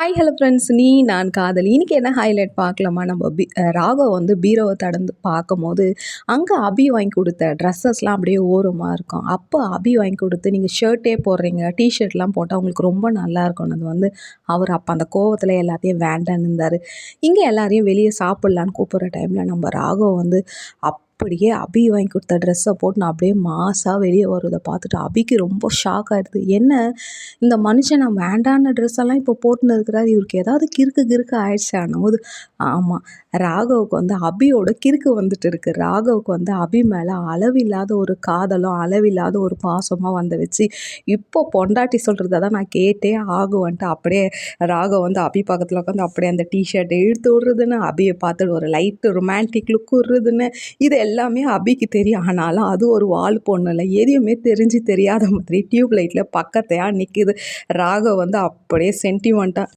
Hi hello friends நீ நான் காதல். இன்றைக்கி என்ன ஹைலைட் பார்க்கலாமா? நம்ம பி ராகவ் வந்து பீரோவை தடந்து பார்க்கும்போது அங்கே அபி வாங்கி கொடுத்த ட்ரெஸ்ஸஸ்லாம் அப்படியே ஓரமாக இருக்கும். அப்போ அபி வாங்கி கொடுத்து நீங்கள் ஷர்ட்டே போடுறீங்க டிஷர்ட்லாம் போட்டால் உங்களுக்கு ரொம்ப நல்லா இருக்கும்னது வந்து அவர் அப்போ அந்த கோவத்தில் எல்லாத்தையும் வேண்டான்னு இருந்தார். இங்கே எல்லாரையும் வெளியே சாப்பிட்லான்னு கூப்பிட்ற டைமில் நம்ம ராகவ் வந்து அப் அப்படியே அபி வாங்கி கொடுத்த ட்ரெஸ்ஸை போட்டு நான் அப்படியே மாசாக வெளியே வருவதை பார்த்துட்டு அபிக்கு ரொம்ப ஷாக் ஆகிடுது என்ன? இந்த மனுஷன் நான் வேண்டான ட்ரெஸ் எல்லாம் இப்போ போட்டுன்னு இருக்கிறாரு. இவருக்கு ஏதாவது கிறுக்கு கிறுக்கு ஆயிடுச்சான்னும் போது. ஆமாம் ராகவுக்கு வந்து அபியோட கிறுக்கு வந்துட்டு இருக்கு. ராகவுக்கு வந்து அபி மேலே அளவில்லாத ஒரு காதலும் அளவில்லாத ஒரு பாசமாக வந்து வச்சு இப்போ பொண்டாட்டி சொல்கிறத தான் நான் கேட்டே ஆகுவன்ட்டு அப்படியே ராகவ் வந்து அபி பக்கத்தில் உட்காந்து அப்படியே அந்த டிஷர்ட் இழுத்து விடுறதுன்னு அபியை பார்த்துட்டு ஒரு லைட்டு ரொமான்டிக் லுக் விடுறதுன்னு இது எல்லாமே அபிக்கு தெரியும். ஆனாலும் அது ஒரு வால் பொண்ணு இல்லை எதையுமே தெரிஞ்சு தெரியாத மாதிரி டியூப் லைட்டில் பக்கத்தையாக நிற்கிது ராகவ் வந்து அப்படியே சென்டிமெண்ட்டாக